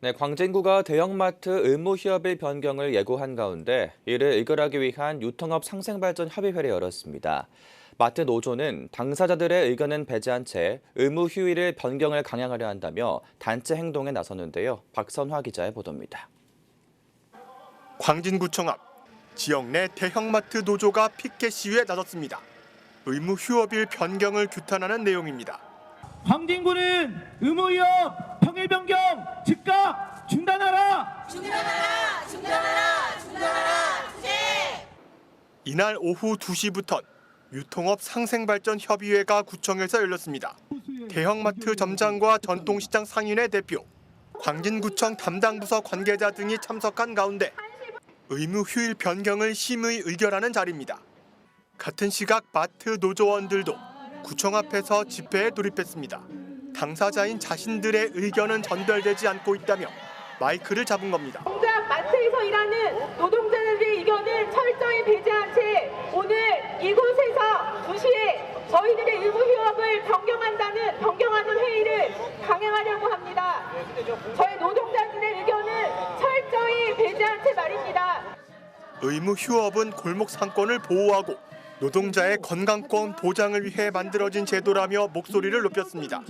네, 광진구가 대형마트 의무 휴업일 변경을 예고한 가운데 이를 의결하기 위한 유통업 상생발전 협의회를 열었습니다. 마트 노조는 당사자들의 의견은 배제한 채 의무 휴일을 변경을 강행하려 한다며 단체 행동에 나섰는데요. 박선화 기자의 보도입니다. 광진구청 앞 지역 내 대형마트 노조가 피켓 시위에 나섰습니다. 의무 휴업일 변경을 규탄하는 내용입니다. 광진구는 의무 휴업 평일 변경 즉각 중단하라. 중단하라! 중단하라! 중단하라! 주제! 이날 오후 2시부터 유통업 상생발전 협의회가 구청에서 열렸습니다. 대형마트 점장과 전통시장 상인회 대표, 광진구청 담당 부서 관계자 등이 참석한 가운데 의무 휴일 변경을 심의 의결하는 자리입니다. 같은 시각 마트 노조원들도 구청 앞에서 집회에 돌입했습니다. 당사자인 자신들의 의견은 전달되지 않고 있다며 마이크를 잡은 겁니다. 정작 마트에서 일하는 노동자들의 의견을 철저히 배제한 채 오늘 이곳에서 2시에 저희들의 의무 휴업을 변경한다는 변경하는 회의를 강행하려고 합니다. 저희 노동자들의 의견을 철저히 배제한 채 말입니다. 의무 휴업은 골목 상권을 보호하고 노동자의 건강권 보장을 위해 만들어진 제도라며 목소리를 높였습니다.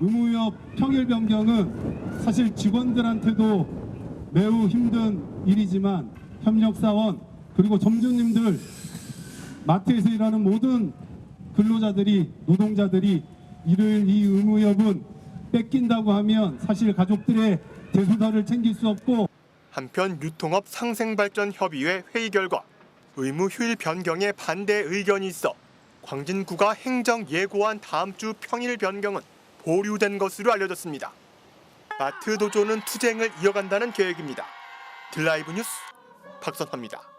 의무휴업 평일 변경은 사실 직원들한테도 매우 힘든 일이지만 협력사원 그리고 점주님들 마트에서 일하는 모든 근로자들이 노동자들이 이를 이 의무협은 뺏긴다고 하면 사실 가족들의 대소사를 챙길 수 없고 한편 유통업 상생발전 협의회 회의 결과 의무 휴일 변경에 반대 의견이 있어 광진구가 행정 예고한 다음 주 평일 변경은 보류된 것으로 알려졌습니다. 마트 노조는 투쟁을 이어간다는 계획입니다. 드라이브 뉴스 박선화입니다.